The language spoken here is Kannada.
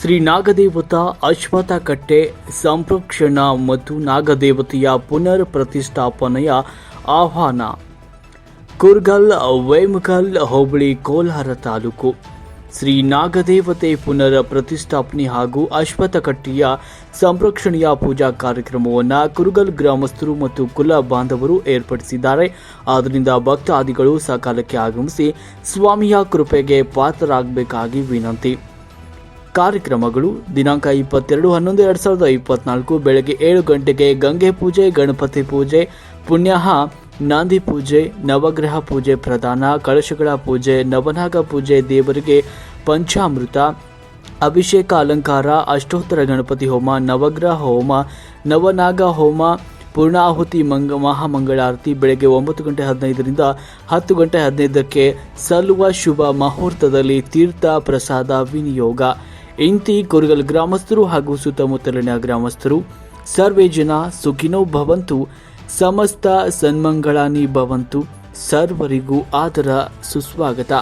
ಶ್ರೀ ನಾಗದೇವತ ಅಶ್ವಥ ಕಟ್ಟೆ ಸಂರಕ್ಷಣಾ ಮತ್ತು ನಾಗದೇವತೆಯ ಪುನರ್ ಪ್ರತಿಷ್ಠಾಪನೆಯ ಆಹ್ವಾನ. ಕುರ್ಗಲ್, ವೇಮಗಲ್, ಹೋಬಳಿ, ಕೋಲಾರ ತಾಲೂಕು. ಶ್ರೀ ನಾಗದೇವತೆ ಪುನರ್ ಪ್ರತಿಷ್ಠಾಪನೆ ಹಾಗೂ ಕಟ್ಟೆಯ ಸಂರಕ್ಷಣೆಯ ಪೂಜಾ ಕಾರ್ಯಕ್ರಮವನ್ನು ಕುರುಗಲ್ ಗ್ರಾಮಸ್ಥರು ಮತ್ತು ಕುಲ ಬಾಂಧವರು ಏರ್ಪಡಿಸಿದ್ದಾರೆ. ಆದ್ದರಿಂದ ಭಕ್ತಾದಿಗಳು ಸಕಾಲಕ್ಕೆ ಆಗಮಿಸಿ ಸ್ವಾಮಿಯ ಕೃಪೆಗೆ ಪಾತ್ರರಾಗಬೇಕಾಗಿ ವಿನಂತಿ. ಕಾರ್ಯಕ್ರಮಗಳು ದಿನಾಂಕ ಇಪ್ಪತ್ತೆರಡು ಹನ್ನೊಂದು ಎರಡು ಸಾವಿರದ ಇಪ್ಪತ್ನಾಲ್ಕು ಬೆಳಗ್ಗೆ ಏಳು ಗಂಟೆಗೆ ಗಂಗೆ ಪೂಜೆ, ಗಣಪತಿ ಪೂಜೆ, ಪುಣ್ಯಾಹ, ನಾಂದಿ ಪೂಜೆ, ನವಗ್ರಹ ಪೂಜೆ ಪ್ರದಾನ ಕಳಶಗಳ ಪೂಜೆ, ನವನಾಗ ಪೂಜೆ, ದೇವರಿಗೆ ಪಂಚಾಮೃತ, ಅಭಿಷೇಕ ಅಲಂಕಾರ, ಅಷ್ಟೋತ್ತರ ಗಣಪತಿ ಹೋಮ, ನವಗ್ರಹ ಹೋಮ, ನವನಾಗ ಹೋಮ, ಪೂರ್ಣಾಹುತಿ ಮಂಗ, ಮಹಾಮಂಗಳಾರತಿ ಬೆಳಗ್ಗೆ ಒಂಬತ್ತು ಗಂಟೆ ಹದಿನೈದರಿಂದ ಹತ್ತು ಗಂಟೆ ಹದಿನೈದಕ್ಕೆ ಸಲ್ಲುವ ಶುಭ ಮುಹೂರ್ತದಲ್ಲಿ ತೀರ್ಥ ಪ್ರಸಾದ ವಿನಿಯೋಗ. ಇಂತಿ ಕೊರಗಲ್ ಗ್ರಾಮಸ್ಥರು ಹಾಗೂ ಸುತ್ತಮುತ್ತಲಿನ ಗ್ರಾಮಸ್ಥರು, ಸರ್ವೇ ಜನ ಸುಖಿನೋ ಭವಂತು, ಸಮಸ್ತ ಸನ್ಮಂಗಳಾನಿ ಭವಂತು, ಸರ್ವರಿಗೂ ಆದರ ಸುಸ್ವಾಗತ.